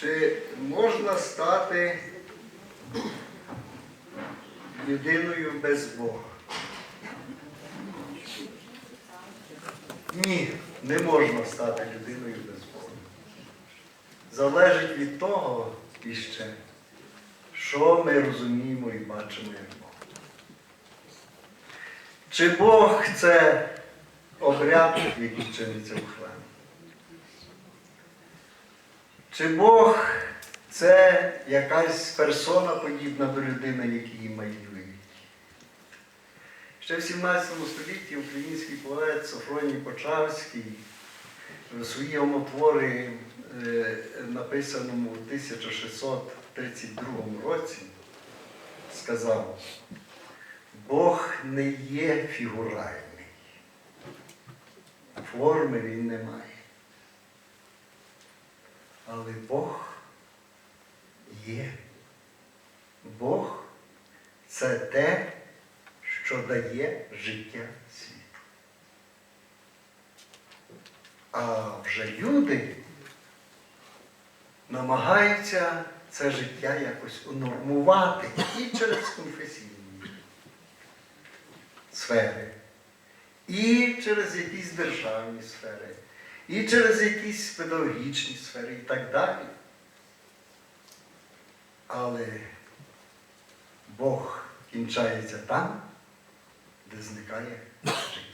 Чи можна стати людиною без Бога? Ні, не можна стати людиною без Бога. Залежить від того іще, що ми розуміємо і бачимо як Бога. Чи Бог це обряд, який чиниться в храмі? Чи Бог це якась персона подібна до людини, які її малюють? Ще в 17 столітті український поет Софроній Почавський в своєму творі, е, написаному у 1632 році, сказав, Бог не є фігуральний, форми він не має. Але Бог є. Бог це те, що дає життя світу. А вже люди намагаються це життя якось унормувати і через конфесійні сфери, і через якісь державні сфери, і через якісь педагогічні сфери і так далі. Але Бог кінчається там, де зникає життя.